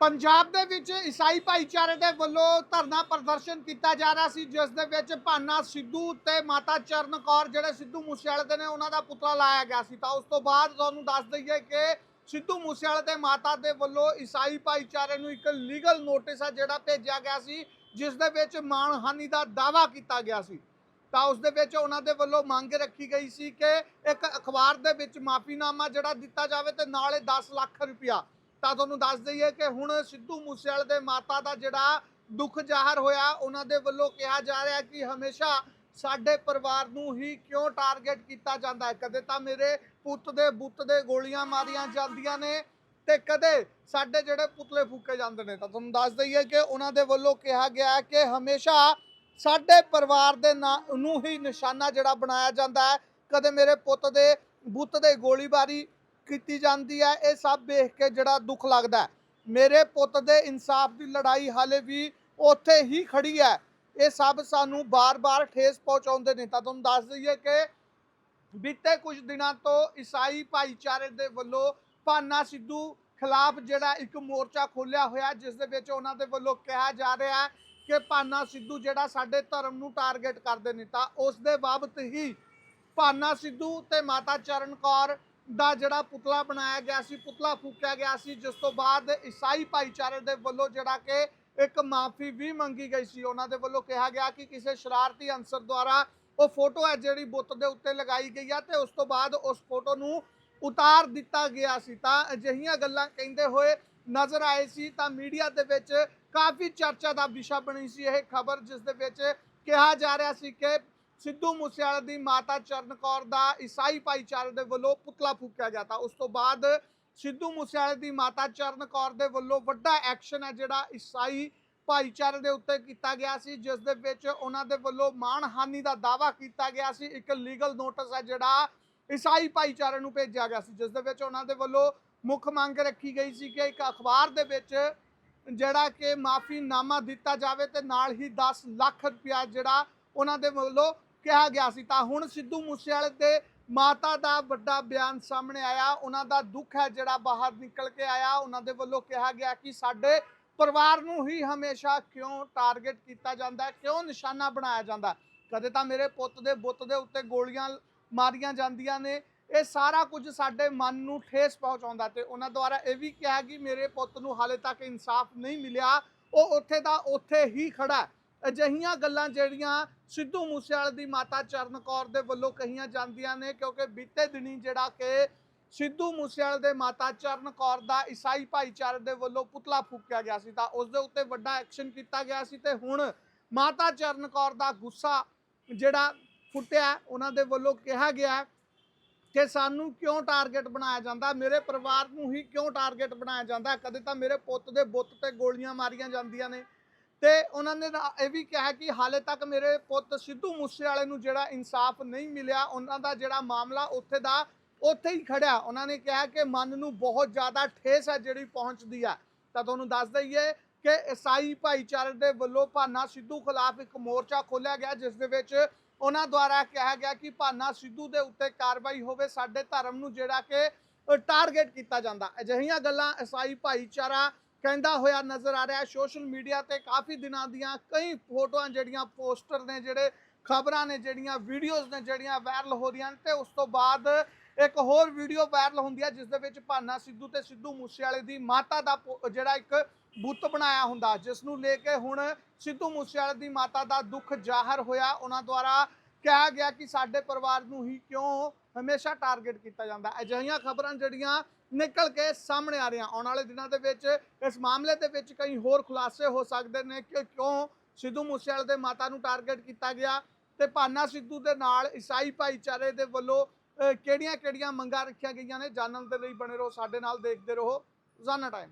ਪੰਜਾਬ ਦੇ ਵਿੱਚ ਈਸਾਈ ਭਾਈਚਾਰੇ ਦੇ ਵੱਲੋਂ ਧਰਨਾ ਪ੍ਰਦਰਸ਼ਨ ਕੀਤਾ ਜਾ ਰਿਹਾ ਸੀ, ਜਿਸ ਦੇ ਵਿੱਚ ਭਾਨਾ ਸਿੱਧੂ ਤੇ ਮਾਤਾ ਚਰਨ ਕੌਰ ਜਿਹੜੇ ਸਿੱਧੂ ਮੂਸੇਵਾਲੇ ਦੇ ਨੇ, ਉਹਨਾਂ ਦਾ ਪੁਤਲਾ ਲਾਇਆ ਗਿਆ ਸੀ। ਤਾਂ ਉਸ ਤੋਂ ਬਾਅਦ ਤੁਹਾਨੂੰ ਦੱਸ ਦਈਏ ਕਿ ਸਿੱਧੂ ਮੂਸੇਵਾਲੇ ਦੇ ਮਾਤਾ ਦੇ ਵੱਲੋਂ ਈਸਾਈ ਭਾਈਚਾਰੇ ਨੂੰ ਇੱਕ ਲੀਗਲ ਨੋਟਿਸ ਆ ਜਿਹੜਾ ਭੇਜਿਆ ਗਿਆ ਸੀ, ਜਿਸ ਦੇ ਵਿੱਚ ਮਾਣਹਾਨੀ ਦਾ ਦਾਵਾ ਕੀਤਾ ਗਿਆ ਸੀ। ਤਾਂ ਉਸ ਦੇ ਵਿੱਚ ਉਹਨਾਂ ਦੇ ਵੱਲੋਂ ਮੰਗ ਰੱਖੀ ਗਈ ਸੀ ਕਿ ਇੱਕ ਅਖਬਾਰ ਦੇ ਵਿੱਚ ਮਾਫੀਨਾਮਾ ਜਿਹੜਾ ਦਿੱਤਾ ਜਾਵੇ ਤੇ ਨਾਲੇ 10 ਲੱਖ ਰੁਪਇਆ ਤਾਂ ਤੁਹਾਨੂੰ ਦੱਸ ਦਈਏ ਕਿ ਹੁਣ ਸਿੱਧੂ ਮੂਸੇਵਾਲੇ ਦੇ ਮਾਤਾ ਦਾ ਜਿਹੜਾ ਦੁੱਖ ਜ਼ਾਹਰ ਹੋਇਆ, ਉਹਨਾਂ ਦੇ ਵੱਲੋਂ ਕਿਹਾ ਜਾ ਰਿਹਾ ਕਿ ਹਮੇਸ਼ਾ ਸਾਡੇ ਪਰਿਵਾਰ ਨੂੰ ਹੀ ਕਿਉਂ ਟਾਰਗੇਟ ਕੀਤਾ ਜਾਂਦਾ ਹੈ? ਕਦੇ ਤਾਂ ਮੇਰੇ ਪੁੱਤ ਦੇ ਬੁੱਤ ਦੇ ਗੋਲੀਆਂ ਮਾਰੀਆਂ ਜਾਂਦੀਆਂ ਨੇ ਤੇ ਕਦੇ ਸਾਡੇ ਜਿਹੜੇ ਪੁਤਲੇ ਫੂਕੇ ਜਾਂਦੇ ਨੇ। ਤਾਂ ਤੁਹਾਨੂੰ ਦੱਸ ਦਈਏ ਕਿ ਉਹਨਾਂ ਦੇ ਵੱਲੋਂ ਕਿਹਾ ਗਿਆ ਕਿ ਹਮੇਸ਼ਾ ਸਾਡੇ ਪਰਿਵਾਰ ਦੇ ਨਾਂ ਨੂੰ ਹੀ ਨਿਸ਼ਾਨਾ ਜਿਹੜਾ ਬਣਾਇਆ ਜਾਂਦਾ ਹੈ। ਕਦੇ ਮੇਰੇ ਪੁੱਤ ਦੇ ਬੁੱਤ ਦੇ ਗੋਲੀਬਾਰੀ ਕੀਤੀ ਜਾਂਦੀ ਹੈ, ਇਹ ਸਭ ਵੇਖ ਕੇ ਜਿਹੜਾ ਦੁੱਖ ਲੱਗਦਾ ਮੇਰੇ ਪੁੱਤ ਦੇ ਇਨਸਾਫ ਦੀ ਲੜਾਈ ਹਾਲੇ ਵੀ ਉੱਥੇ ਹੀ ਖੜੀ ਹੈ। ਇਹ ਸਭ ਸਾਨੂੰ ਬਾਰ-ਬਾਰ ਠੇਸ ਪਹੁੰਚਾਉਂਦੇ ਨੇ। ਤਾਂ ਤੁਹਾਨੂੰ ਦੱਸ ਦਈਏ ਕਿ ਬੀਤੇ ਕੁਝ ਦਿਨਾਂ ਤੋਂ ਈਸਾਈ ਭਾਈਚਾਰੇ ਦੇ ਵੱਲੋਂ ਭਾਨਾ ਸਿੱਧੂ ਖਿਲਾਫ ਜਿਹੜਾ ਇੱਕ ਮੋਰਚਾ ਖੋਲ੍ਹਿਆ ਹੋਇਆ, ਜਿਸ ਦੇ ਵਿੱਚ ਉਹਨਾਂ ਦੇ ਵੱਲੋਂ ਕਿਹਾ ਜਾ ਰਿਹਾ ਹੈ ਕਿ ਭਾਨਾ ਸਿੱਧੂ ਜਿਹੜਾ ਸਾਡੇ ਧਰਮ ਨੂੰ ਟਾਰਗੇਟ ਕਰਦੇ ਨੇ। ਤਾਂ ਉਸ ਦੇ ਬਾਬਤ ਹੀ ਭਾਨਾ ਸਿੱਧੂ ਤੇ ਮਾਤਾ ਚਰਨ ਕੌਰ ਦਾ ਜਿਹੜਾ ਪੁਤਲਾ ਬਣਾਇਆ ਗਿਆ ਸੀ, ਪੁਤਲਾ ਫੂਕਿਆ ਗਿਆ ਸੀ, ਜਿਸ ਤੋਂ ਬਾਅਦ ਈਸਾਈ ਭਾਈਚਾਰੇ ਦੇ ਵੱਲੋਂ ਜਿਹੜਾ ਕਿ ਇੱਕ ਮਾਫੀ ਵੀ ਮੰਗੀ ਗਈ ਸੀ। ਉਹਨਾਂ ਦੇ ਵੱਲੋਂ ਕਿਹਾ ਗਿਆ ਕਿ ਕਿਸੇ ਸ਼ਰਾਰਤੀ ਅਨਸਰ ਦੁਆਰਾ ਉਹ ਫੋਟੋ ਹੈ ਜਿਹੜੀ ਬੁੱਤ ਦੇ ਉੱਤੇ ਲਗਾਈ ਗਈ ਆ ਤੇ ਉਸ ਤੋਂ ਬਾਅਦ ਉਸ ਫੋਟੋ ਨੂੰ ਉਤਾਰ ਦਿੱਤਾ ਗਿਆ ਸੀ। ਤਾਂ ਅਜਿਹੀਆਂ ਗੱਲਾਂ ਕਹਿੰਦੇ ਹੋਏ ਨਜ਼ਰ ਆਏ ਸੀ ਤਾਂ ਮੀਡੀਆ ਦੇ ਵਿੱਚ ਕਾਫੀ ਚਰਚਾ ਦਾ ਵਿਸ਼ਾ ਬਣੀ ਸੀ। ਇਹ ਖਬਰ ਜਿਸ ਦੇ ਵਿੱਚ ਕਿਹਾ ਜਾ ਰਿਹਾ ਸੀ ਕਿ ਸਿੱਧੂ ਮੂਸੇਵਾਲੇ ਦੀ ਮਾਤਾ ਚਰਨ ਕੌਰ ਦਾ ਈਸਾਈ ਭਾਈਚਾਰੇ ਦੇ ਵੱਲੋਂ ਪੁਤਲਾ ਫੂਕਿਆ ਗਿਆ ਤਾਂ ਉਸ ਤੋਂ ਬਾਅਦ ਸਿੱਧੂ ਮੂਸੇਵਾਲੇ ਦੀ ਮਾਤਾ ਚਰਨ ਕੌਰ ਦੇ ਵੱਲੋਂ ਵੱਡਾ ਐਕਸ਼ਨ ਹੈ ਜਿਹੜਾ ਈਸਾਈ ਭਾਈਚਾਰੇ ਦੇ ਉੱਤੇ ਕੀਤਾ ਗਿਆ ਸੀ, ਜਿਸ ਦੇ ਵਿੱਚ ਉਹਨਾਂ ਦੇ ਵੱਲੋਂ ਮਾਣਹਾਨੀ ਦਾ ਦਾਵਾ ਕੀਤਾ ਗਿਆ ਸੀ, ਇੱਕ ਲੀਗਲ ਨੋਟਿਸ ਹੈ ਜਿਹੜਾ ਈਸਾਈ ਭਾਈਚਾਰੇ ਨੂੰ ਭੇਜਿਆ ਗਿਆ ਸੀ, ਜਿਸ ਦੇ ਵਿੱਚ ਉਹਨਾਂ ਦੇ ਵੱਲੋਂ ਮੁੱਖ ਮੰਗ ਰੱਖੀ ਗਈ ਸੀ ਕਿ ਇੱਕ ਅਖਬਾਰ ਦੇ ਵਿੱਚ ਜਿਹੜਾ ਕਿ ਮਾਫੀਨਾਮਾ ਦਿੱਤਾ ਜਾਵੇ ਤੇ ਨਾਲ ਹੀ 10 ਲੱਖ ਰੁਪਇਆ ਜਿਹੜਾ ਉਹਨਾਂ ਦੇ ਵੱਲੋਂ ਕਿਹਾ ਗਿਆ ਸੀ। ਤਾਂ ਹੁਣ ਸਿੱਧੂ ਮੂਸੇਵਾਲੇ ਦੇ ਮਾਤਾ ਦਾ ਵੱਡਾ ਬਿਆਨ ਸਾਹਮਣੇ ਆਇਆ। ਉਹਨਾਂ ਦਾ ਦੁੱਖ ਹੈ ਜਿਹੜਾ ਬਾਹਰ ਨਿਕਲ ਕੇ ਆਇਆ। ਉਹਨਾਂ ਦੇ ਵੱਲੋਂ ਕਿਹਾ ਗਿਆ ਕਿ ਸਾਡੇ ਪਰਿਵਾਰ ਨੂੰ ਹੀ ਹਮੇਸ਼ਾ ਕਿਉਂ ਟਾਰਗੇਟ ਕੀਤਾ ਜਾਂਦਾ ਕਿਉਂ ਨਿਸ਼ਾਨਾ ਬਣਾਇਆ ਜਾਂਦਾ ਕਦੇ ਤਾਂ ਮੇਰੇ ਪੁੱਤ ਦੇ ਬੁੱਤ ਦੇ ਉੱਤੇ ਗੋਲੀਆਂ ਮਾਰੀਆਂ ਜਾਂਦੀਆਂ ਨੇ। ਇਹ ਸਾਰਾ ਕੁਝ ਸਾਡੇ ਮਨ ਨੂੰ ਠੇਸ ਪਹੁੰਚਾਉਂਦਾ ਤੇ ਉਹਨਾਂ ਦੁਆਰਾ ਇਹ ਵੀ ਕਿਹਾ ਕਿ ਮੇਰੇ ਪੁੱਤ ਨੂੰ ਹਾਲੇ ਤੱਕ ਇਨਸਾਫ ਨਹੀਂ ਮਿਲਿਆ। ਉਹ ਉੱਥੇ ਦਾ ਉੱਥੇ ਹੀ ਖੜਾ ਅਜਿਹੀਆਂ ਗੱਲਾਂ ਜਿਹੜੀਆਂ ਸਿੱਧੂ ਮੂਸੇਵਾਲੇ ਦੀ ਮਾਤਾ ਚਰਨ ਕੌਰ ਦੇ ਵੱਲੋਂ ਕਹੀਆਂ ਜਾਂਦੀਆਂ ਨੇ, ਕਿਉਂਕਿ ਬੀਤੇ ਦਿਨੀ ਜਿਹੜਾ ਕਿ ਸਿੱਧੂ ਮੂਸੇਵਾਲੇ ਦੇ ਮਾਤਾ ਚਰਨ ਕੌਰ ਦਾ ਈਸਾਈ ਭਾਈਚਾਰੇ ਦੇ ਵੱਲੋਂ ਪੁਤਲਾ ਫੂਕਿਆ ਗਿਆ ਸੀ, ਤਾਂ ਉਸ ਦੇ ਉੱਤੇ ਵੱਡਾ ਐਕਸ਼ਨ ਕੀਤਾ ਗਿਆ ਸੀ ਤੇ ਹੁਣ ਮਾਤਾ ਚਰਨ ਕੌਰ ਦਾ ਗੁੱਸਾ ਜਿਹੜਾ ਫੁੱਟਿਆ, ਉਹਨਾਂ ਦੇ ਵੱਲੋਂ ਕਿਹਾ ਗਿਆ ਕਿ ਸਾਨੂੰ ਕਿਉਂ ਟਾਰਗੇਟ ਬਣਾਇਆ ਜਾਂਦਾ, ਮੇਰੇ ਪਰਿਵਾਰ ਨੂੰ ਹੀ ਕਿਉਂ ਟਾਰਗੇਟ ਬਣਾਇਆ ਜਾਂਦਾ, ਕਦੇ ਤਾਂ ਮੇਰੇ ਪੁੱਤ ਦੇ ਬੁੱਤ ਤੇ ਗੋਲੀਆਂ ਮਾਰੀਆਂ ਜਾਂਦੀਆਂ ਨੇ। ਤੇ ਉਹਨਾਂ ਨੇ ਇਹ ਵੀ ਕਿਹਾ ਕਿ ਹਾਲੇ ਤੱਕ ਮੇਰੇ ਪੁੱਤ ਸਿੱਧੂ ਮੂਸੇਵਾਲੇ ਨੂੰ ਜਿਹੜਾ ਇਨਸਾਫ ਨਹੀਂ ਮਿਲਿਆ, ਉਹਨਾਂ ਦਾ ਜਿਹੜਾ ਮਾਮਲਾ ਉੱਥੇ ਦਾ, ਉੱਥੇ ਹੀ ਖੜਿਆ। ਉਹਨਾਂ ਨੇ ਕਿਹਾ ਕਿ ਮਨ ਨੂੰ ਬਹੁਤ ਜ਼ਿਆਦਾ ਠੇਸ ਹੈ ਜਿਹੜੀ ਪਹੁੰਚਦੀ ਆ ਤਾਂ ਤੁਹਾਨੂੰ ਦੱਸ ਦਈਏ ਕਿ ਈਸਾਈ ਭਾਈਚਾਰੇ ਦੇ ਵੱਲੋਂ ਭਾਨਾ ਸਿੱਧੂ ਖਿਲਾਫ ਇੱਕ ਮੋਰਚਾ ਖੋਲ੍ਹਿਆ ਗਿਆ, ਜਿਸ ਦੇ ਵਿੱਚ ਉਹਨਾਂ ਦੁਆਰਾ ਕਿਹਾ ਗਿਆ ਕਿ ਭਾਨਾ ਸਿੱਧੂ ਦੇ ਉੱਤੇ ਕਾਰਵਾਈ ਹੋਵੇ, ਸਾਡੇ ਧਰਮ ਨੂੰ ਜਿਹੜਾ ਕਿ ਟਾਰਗੇਟ ਕੀਤਾ ਜਾਂਦਾ। ਅਜਿਹੀਆਂ ਗੱਲਾਂ ਈਸਾਈ ਭਾਈਚਾਰਾ ਕਹਿੰਦਾ ਹੋਇਆ ਨਜ਼ਰ ਆ ਰਿਹਾ ਸੋਸ਼ਲ ਮੀਡੀਆ ਤੇ ਕਾਫੀ ਦਿਨਾਂ ਦੀਆਂ ਕਈ ਫੋਟੋਆਂ ਜਿਹੜੀਆਂ, ਪੋਸਟਰ ਨੇ ਜਿਹੜੇ, ਖਬਰਾਂ ਨੇ ਜਿਹੜੀਆਂ, ਵੀਡੀਓਜ਼ ਨੇ ਜਿਹੜੀਆਂ ਵਾਇਰਲ ਹੋ ਰਹੀਆਂ ਨੇ ਤੇ ਉਸ ਤੋਂ ਬਾਅਦ ਇੱਕ ਹੋਰ ਵੀਡੀਓ ਵਾਇਰਲ ਹੁੰਦੀ ਹੈ ਜਿਸ ਦੇ ਵਿੱਚ ਭਾਨਾ ਸਿੱਧੂ ਤੇ ਸਿੱਧੂ ਮੂਸੇਵਾਲੇ ਦੀ ਮਾਤਾ ਦਾ ਪੋ- ਜਿਹੜਾ ਇੱਕ ਬੁੱਤ ਬਣਾਇਆ ਹੁੰਦਾ, ਜਿਸ ਨੂੰ ਲੈ ਕੇ ਹੁਣ ਸਿੱਧੂ ਮੂਸੇਵਾਲੇ ਦੀ ਮਾਤਾ ਦਾ ਦੁੱਖ ਜ਼ਾਹਰ ਹੋਇਆ। ਉਹਨਾਂ ਦੁਆਰਾ ਕਿਹਾ ਗਿਆ ਕਿ ਸਾਡੇ ਪਰਿਵਾਰ ਨੂੰ ਹੀ ਕਿਉਂ ਹਮੇਸ਼ਾ ਟਾਰਗੇਟ ਕੀਤਾ ਜਾਂਦਾ? ਅਜਿਹੀਆਂ ਖਬਰਾਂ ਜਿਹੜੀਆਂ ਨਿਕਲ ਕੇ ਸਾਹਮਣੇ ਆ ਰਹੀਆਂ, ਆਉਣ ਵਾਲੇ ਦਿਨਾਂ ਦੇ ਵਿੱਚ ਇਸ ਮਾਮਲੇ ਦੇ ਵਿੱਚ ਕਈ ਹੋਰ ਖੁਲਾਸੇ ਹੋ ਸਕਦੇ ਨੇ ਕਿ ਕਿਉਂ ਸਿੱਧੂ ਮੂਸੇਵਾਲੇ ਦੇ ਮਾਤਾ ਨੂੰ ਟਾਰਗੇਟ ਕੀਤਾ ਗਿਆ ਤੇ ਭਾਨਾ ਸਿੱਧੂ ਦੇ ਨਾਲ ਈਸਾਈ ਭਾਈਚਾਰੇ ਦੇ ਵੱਲੋਂ ਕਿਹੜੀਆਂ-ਕਿਹੜੀਆਂ ਮੰਗਾਂ ਰੱਖੀਆਂ ਗਈਆਂ ਨੇ? ਜਾਣਨ ਦੇ ਲਈ ਬਣੇ ਰਹੋ, ਸਾਡੇ ਨਾਲ ਦੇਖਦੇ ਰਹੋ। ਰੋਜ਼ਾਨਾ ਟਾਈਮ